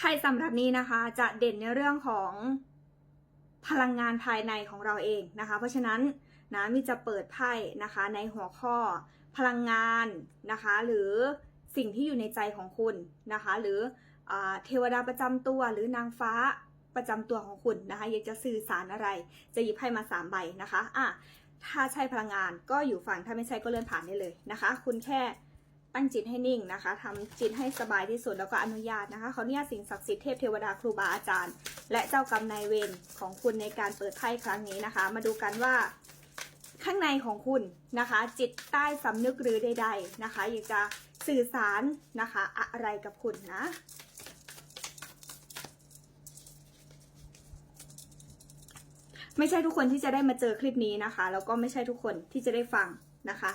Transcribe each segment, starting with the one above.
ไพ่สำหรับนี้นะคะจะเด่นในเรื่องของพลังงานภายในของเราเองนะคะ เพราะฉะนั้นนะมิจะเปิดไพ่นะคะในหัวข้อพลังงานนะคะ หรือสิ่งที่อยู่ในใจของคุณนะคะ หรืออเทวดาประจำตัวหรือนางฟ้าประจำตัวของคุณนะคะ อยากจะสื่อสารอะไร จะหยิบไพ่มาสามใบนะคะอะถ้าใช่พลังงานก็อยู่ฝั่งถ้าไม่ใช่ก็เลื่อนผ่านได้เลยนะคะ คุณแค่ ตั้งจิตให้นิ่งนะคะทำจิตให้สบายที่สุดแล้วก็อนุญาตนะคะเขาเนี่ยสิ่งศักดิ์สิทธิ์เทพเทวดาครูบาอาจารย์ และเจ้ากรรมนายเวรของคุณในการเปิดไพ่ครั้งนี้นะคะ มาดูกันว่าข้างในของคุณนะคะ จิตใต้สำนึกหรือใด ๆนะคะอยากจะสื่อสารนะคะอะไรกับคุณนะไม่ใช่ทุกคนที่จะได้มาเจอคลิปนี้นะคะ แล้วก็ไม่ใช่ทุกคนที่จะได้ฟังนะคะ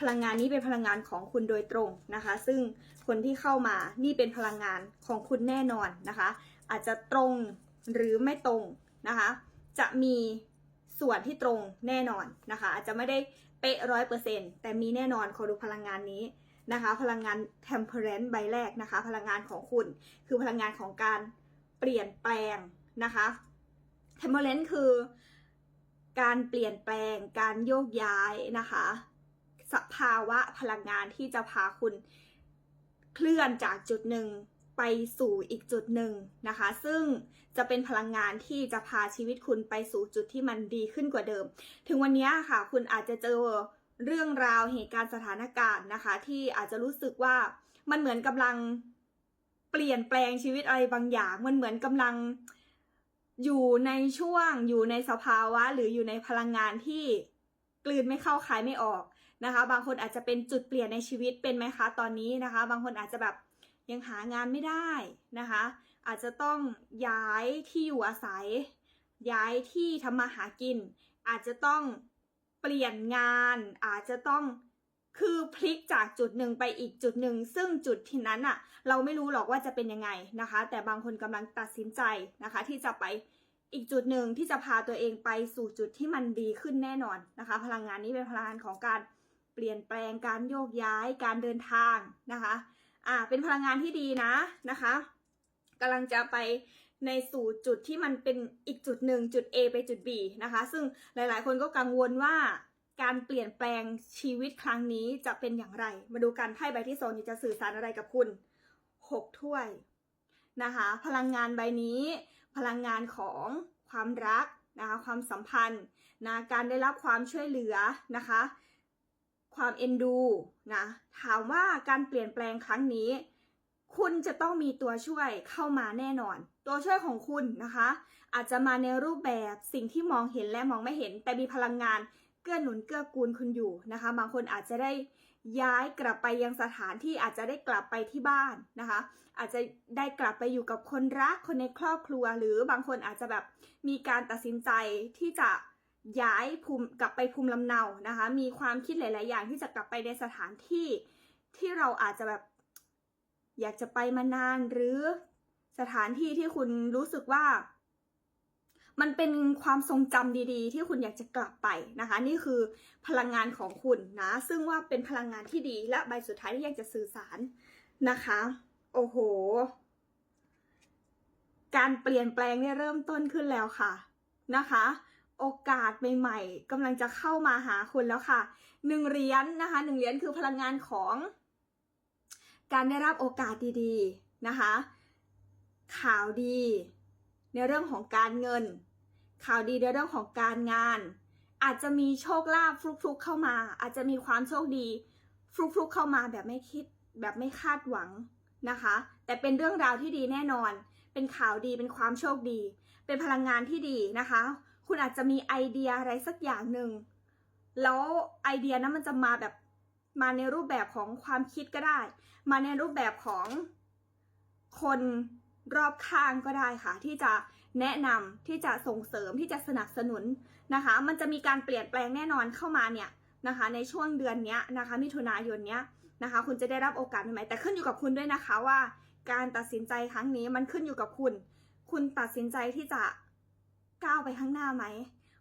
พลังงานนี้เป็นพลังงานของคุณโดยตรงนะคะ ซึ่งคนที่เข้ามานี่เป็นพลังงานของคุณแน่นอนนะคะ อาจจะตรงหรือไม่ตรงนะคะ จะมีส่วนที่ตรงแน่นอนนะคะ อาจจะไม่ได้เป๊ะร้อยเปอร์เซ็นแต่มีแน่นอนขอดูพลังงานนี้นะคะ พลังงาน temperance ใบแรกนะคะ พลังงานของคุณคือพลังงานของการเปลี่ยนแปลงนะคะ temperance คือการเปลี่ยนแปลงการโยกย้ายนะคะ สภาวะพลังงานที่จะพาคุณเคลื่อนจากจุดหนึ่งไปสู่อีกจุดหนึ่งนะคะ ซึ่งจะเป็นพลังงานที่จะพาชีวิตคุณไปสู่จุดที่มันดีขึ้นกว่าเดิม ถึงวันนี้ค่ะ คุณอาจจะเจอเรื่องราวเหตุการณ์สถานการณ์นะคะ ที่อาจจะรู้สึกว่ามันเหมือนกำลังเปลี่ยนแปลงชีวิตอะไรบางอย่าง มันเหมือนกำลังอยู่ในช่วงอยู่ในสภาวะ หรืออยู่ในพลังงานที่ กลืนไม่เข้าคายไม่ออกนะคะ บางคนอาจจะเป็นจุดเปลี่ยนในชีวิตเป็นไหมคะตอนนี้นะคะ บางคนอาจจะแบบยังหางานไม่ได้นะคะ อาจจะต้องย้ายที่อยู่อาศัย ย้ายที่ทำมาหากิน อาจจะต้องเปลี่ยนงาน อาจจะต้องคือพลิกจากจุดหนึ่งไปอีกจุดหนึ่ง ซึ่งจุดที่นั้นอะเราไม่รู้หรอกว่าจะเป็นยังไงนะคะ แต่บางคนกำลังตัดสินใจนะคะ ที่จะไป อีกจุดหนึ่งที่จะพาตัวเองไปสู่จุดที่มันดีขึ้นแน่นอนนะคะ พลังงานนี้เป็นพลังงานของการเปลี่ยนแปลงการโยกย้ายการเดินทางนะคะอ่าเป็นพลังงานที่ดีนะนะคะกำลังจะไปในสู่จุดที่มันเป็นอีกจุดหนึ่งจุด A ไปจุด B นะคะ ซึ่งหลายๆ คนก็กังวลว่าการเปลี่ยนแปลงชีวิตครั้งนี้จะเป็นอย่างไร มาดูกันไพ่ใบที่สองนี้จะสื่อสารอะไรกับคุณหกถ้วยนะคะ พลังงานใบนี้ พลังงานของความรักนะคะความสัมพันธ์นะการได้รับความช่วยเหลือนะคะ ความเอ็นดูนะถามว่าการเปลี่ยนแปลงครั้งนี้ คุณจะต้องมีตัวช่วยเข้ามาแน่นอน ตัวช่วยของคุณนะคะ อาจจะมาในรูปแบบสิ่งที่มองเห็นและมองไม่เห็น แต่มีพลังงานเกื้อหนุนเกื้อกูลคุณอยู่นะคะ บางคนอาจจะได้ ย้ายกลับไปยังสถานที่อาจจะได้กลับไปที่บ้านนะคะ อาจจะได้กลับไปอยู่กับคนรักคนในครอบครัว หรือบางคนอาจจะแบบมีการตัดสินใจที่จะย้ายภูมิกลับไปภูมิลำเนานะคะ มีความคิดหลาย ๆ อย่างที่จะกลับไปในสถานที่ที่เราอาจจะแบบอยากจะไปมานานหรือสถานที่ที่คุณรู้สึกว่า มันเป็นความทรงจำดีๆ ที่คุณอยากจะกลับไปนะคะ นี่คือพลังงานของคุณนะ ซึ่งว่าเป็นพลังงานที่ดีและใบสุดท้ายที่อยากจะสื่อสารนะคะ โอ้โห การเปลี่ยนแปลงเนี่ยเริ่มต้นขึ้นแล้วค่ะนะคะ โอกาสใหม่ๆกำลังจะเข้ามาหาคุณแล้วค่ะหนึ่งเหรียญนะคะหนึ่งเหรียญคือพลังงานของ การได้รับโอกาสดีๆนะคะ ข่าวดีในเรื่องของการเงิน ข่าวดีในเรื่องของการงาน อาจจะมีโชคลาภฟลุกๆเข้ามา อาจจะมีความโชคดีฟลุกๆเข้ามาแบบไม่คิดแบบไม่คาดหวังนะคะ แต่เป็นเรื่องราวที่ดีแน่นอน เป็นข่าวดีเป็นความโชคดี เป็นพลังงานที่ดีนะคะ คุณอาจจะมีไอเดียอะไรสักอย่างหนึ่งแล้วไอเดียนั้นมันจะมาแบบมาในรูปแบบของความคิดก็ได้ มาในรูปแบบของคนรอบข้างก็ได้ค่ะ ที่จะ แนะนำที่จะส่งเสริมที่จะสนับสนุนนะคะ มันจะมีการเปลี่ยนแปลงแน่นอนเข้ามาเนี่ยนะคะในช่วงเดือนนี้นะคะมิถุนายนเนี้ยนะคะ คุณจะได้รับโอกาสใหม่แต่ขึ้นอยู่กับคุณด้วยนะคะว่า การตัดสินใจครั้งนี้มันขึ้นอยู่กับคุณ คุณตัดสินใจที่จะก้าวไปข้างหน้าไหม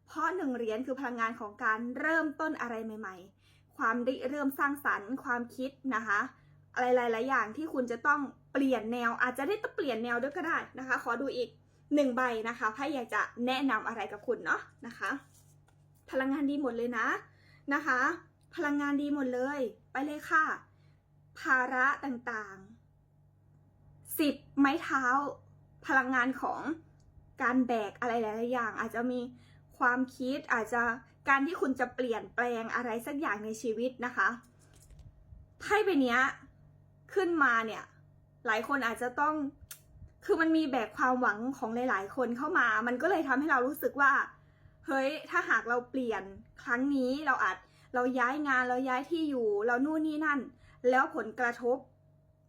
เพราะหนึ่งเหรียญคือพลังงานของการเริ่มต้นอะไรใหม่ ๆ ความเริ่มสร้างสรรค์ ความคิดนะคะ อะไรหลายๆอย่างที่คุณจะต้องเปลี่ยนแนวอาจจะได้ต้องเปลี่ยนแนวด้วยก็ได้นะคะ ขอดูอีก หนึ่งใบนะคะไพ่อยากจะแนะนำอะไรกับคุณเนาะนะคะ พลังงานดีหมดเลยนะนะคะ พลังงานดีหมดเลย ไปเลยค่ะ ภาระต่างๆสิบไม้เท้า พลังงานของการแบกอะไรหลายๆอย่าง อาจจะมีความคิดอาจจะการที่คุณจะเปลี่ยนแปลงอะไรสักอย่างในชีวิตนะคะไพ่ใบนี้ขึ้นมาเนี่ย หลายคนอาจจะต้อง คือมันมีแบกความหวังของหลาย ๆ คนเข้ามา มันก็เลยทำให้เรารู้สึกว่า เฮ้ย ถ้าหากเราเปลี่ยนครั้งนี้เราอาจเราย้ายงานเราย้ายที่อยู่ เรานู่นนี่นั่น แล้วผลกระทบ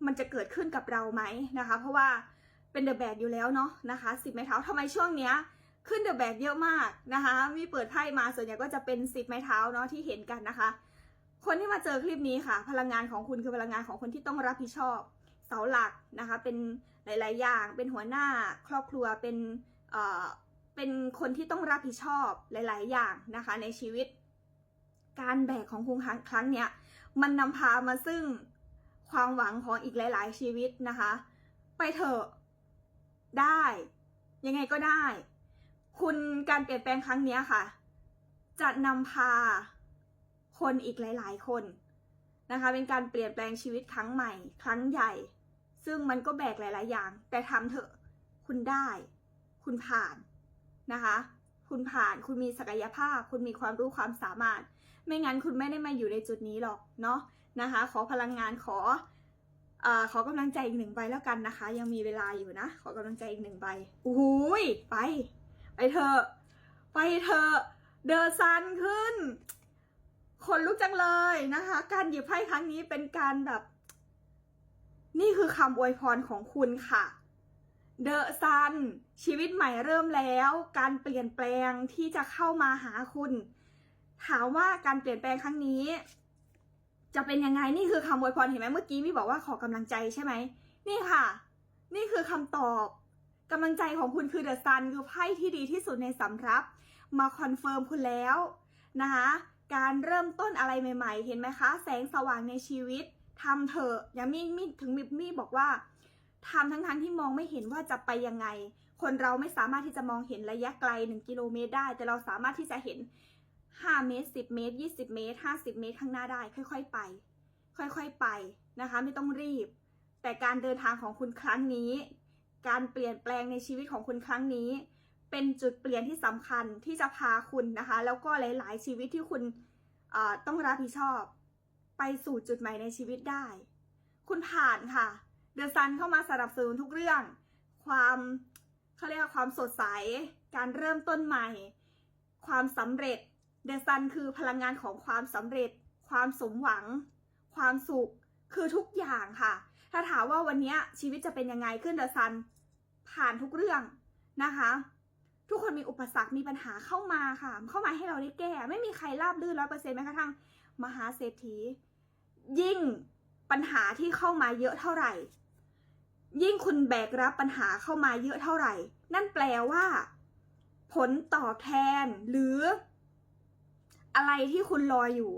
มันจะเกิดขึ้นกับเราไหมนะคะ เพราะว่าเป็นเดอะแบกอยู่แล้วเนาะนะคะสิบไม้เท้าทำไมช่วงเนี้ย ขึ้นเดอะแบกเยอะมากนะคะ มีเปิดไพ่มาส่วนใหญ่ก็จะเป็นสิบไม้เท้าเนาะที่เห็นกันนะคะ คนที่มาเจอคลิปนี้ค่ะ พลังงานของคุณคือพลังงานของคนที่ต้องรับผิดชอบ เสาหลักนะคะ เป็นหลาย ๆ อย่าง เป็นหัวหน้าครอบครัว เป็นเอ่อเป็นคนที่ต้องรับผิดชอบหลาย ๆ อย่างนะคะ ในชีวิต การแบกของคุณครั้งครั้งเนี้ยมันนำพามาซึ่งความหวังของอีกหลาย ๆ ชีวิตนะคะ ไปเถอะได้ ยังไงก็ได้ คุณการเปลี่ยนแปลงครั้งเนี้ยค่ะ จะนำพาคนอีกหลาย ๆ คนนะคะ เป็นการเปลี่ยนแปลงชีวิตครั้งใหม่ ครั้งใหญ่ ซึ่งมันก็แบกหลาย ๆ อย่าง แต่ทำเถอะคุณได้ คุณผ่านนะคะ คุณผ่านคุณมีศักยภาพ คุณมีความรู้ความสามารถ ไม่งั้นคุณไม่ได้มาอยู่ในจุดนี้หรอกเนาะนะคะ ขอพลังงานขออ่อขอกำลังใจอีกหนึ่งใบแล้วกันนะคะ ยังมีเวลาอยู่นะ ขอกำลังใจอีกหนึ่งใบโอ้ยไป ไปเถอะไปเถอะเดอะซันขึ้น คนลุกจังเลยนะคะ การหยิบไพ่ครั้งนี้เป็นการแบบ นี่คือคำอวยพรของคุณค่ะเดอะซันชีวิตใหม่เริ่มแล้ว การเปลี่ยนแปลงที่จะเข้ามาหาคุณ ถามว่าการเปลี่ยนแปลงครั้งนี้ จะเป็นยังไงนี่คือคำอวยพรเห็นไหมเมื่อกี้มี่บอกว่าขอกำลังใจใช่ไหมนี่ค่ะ นี่คือคำตอบกำลังใจของคุณคือเดอะซันคือไพ่ที่ดีที่สุดในสำรับ มาคอนเฟิร์มคุณแล้วนะคะการเริ่มต้นอะไรใหม่ ๆ เห็นไหมคะ แสงสว่างในชีวิต ทำเถอะอย่างมี่มี่ถึงมิมี่บอกว่าทำทั้งๆที่มองไม่เห็นว่าจะไปยังไง คนเราไม่สามารถที่จะมองเห็นระยะไกล 1 กิโลเมตรได้ แต่เราสามารถที่จะเห็น 5 เมตร 10 เมตร 20 เมตร 50 เมตรข้างหน้าได้ ค่อย ๆ ไป ค่อยๆไปนะคะ ไม่ต้องรีบ แต่การเดินทางของคุณครั้งนี้ การเปลี่ยนแปลงในชีวิตของคุณครั้งนี้ เป็นจุดเปลี่ยนที่สำคัญที่จะพาคุณนะคะ แล้วก็หลาย ๆ ชีวิตที่คุณต้องรับผิดชอบ ไปสู่จุดใหม่ในชีวิตได้ คุณผ่านค่ะ เดอะซันเข้ามาสนับสนุนทุกเรื่อง ความเขาเรียกว่าความสดใส การเริ่มต้นใหม่ ความสำเร็จ เดอะซันคือพลังงานของความสำเร็จ ความสมหวัง ความสุข คือทุกอย่างค่ะ ถ้าถามว่าวันนี้ชีวิตจะเป็นยังไงขึ้นเดอะซัน ผ่านทุกเรื่องนะคะทุกคนมีอุปสรรค มีปัญหาเข้ามาค่ะ เข้ามาให้เราได้แก้ ไม่มีใครราบรื่นร้อยเปอร์เซ็นต์แม้กระทั่งมหาเศรษฐี ยิ่งปัญหาที่เข้ามาเยอะเท่าไหร่ ยิ่งคุณแบกรับปัญหาเข้ามาเยอะเท่าไหร่ นั่นแปลว่า ผลตอบแทนหรือ อะไรที่คุณรออยู่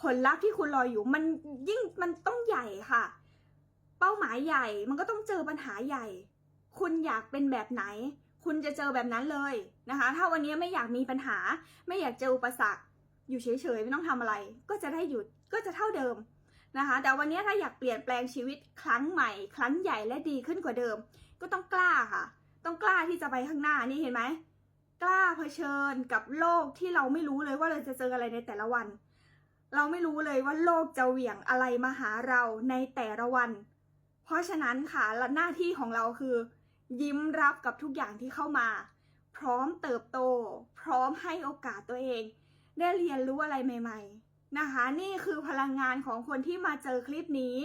ผลลัพธ์ที่คุณรออยู่ มันยิ่งมันต้องใหญ่ค่ะ เป้าหมายใหญ่มันก็ต้องเจอปัญหาใหญ่ คุณอยากเป็นแบบไหน คุณจะเจอแบบนั้นเลยนะคะ ถ้าวันนี้ไม่อยากมีปัญหา ไม่อยากเจออุปสรรค อยู่เฉยๆไม่ต้องทำอะไร ก็จะได้หยุดก็จะเท่าเดิม นะคะ แต่วันนี้ถ้าอยากเปลี่ยนแปลงชีวิตครั้งใหม่ ครั้งใหญ่และดีขึ้นกว่าเดิม ก็ต้องกล้าค่ะ ต้องกล้าที่จะไปข้างหน้านี่เห็นไหมกล้าเผชิญกับโลกที่เราไม่รู้เลยว่าเราจะเจออะไรในแต่ละวัน เราไม่รู้เลยว่าโลกจะเหวี่ยงอะไรมาหาเราในแต่ละวัน เพราะฉะนั้นค่ะและหน้าที่ของเราคือ ยิ้มรับกับทุกอย่างที่เข้ามา พร้อมเติบโต พร้อมให้โอกาสตัวเอง ได้เรียนรู้อะไรใหม่ ๆ นะคะนี่คือพลังงานของคนที่มาเจอคลิปนี้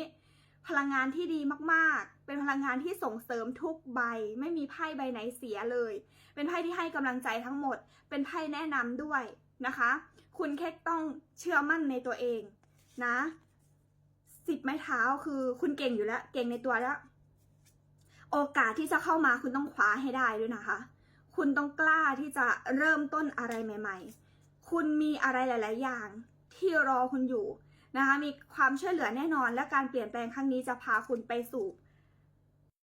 พลังงานที่ดีมากๆ เป็นพลังงานที่ส่งเสริมทุกใบ ไม่มีไพ่ใบไหนเสียเลย เป็นไพ่ที่ให้กำลังใจทั้งหมด เป็นไพ่แนะนำด้วยนะคะ คุณแค่ต้องเชื่อมั่นในตัวเองนะสิบไม้เท้าคือคุณเก่งอยู่แล้ว เก่งในตัวแล้ว โอกาสที่จะเข้ามาคุณต้องคว้าให้ได้ด้วยนะคะ คุณต้องกล้าที่จะเริ่มต้นอะไรใหม่ ๆ คุณมีอะไรหลาย ๆ อย่าง ที่รอคุณอยู่นะคะมีความช่วยเหลือแน่นอน และการเปลี่ยนแปลงครั้งนี้จะพาคุณไปสู่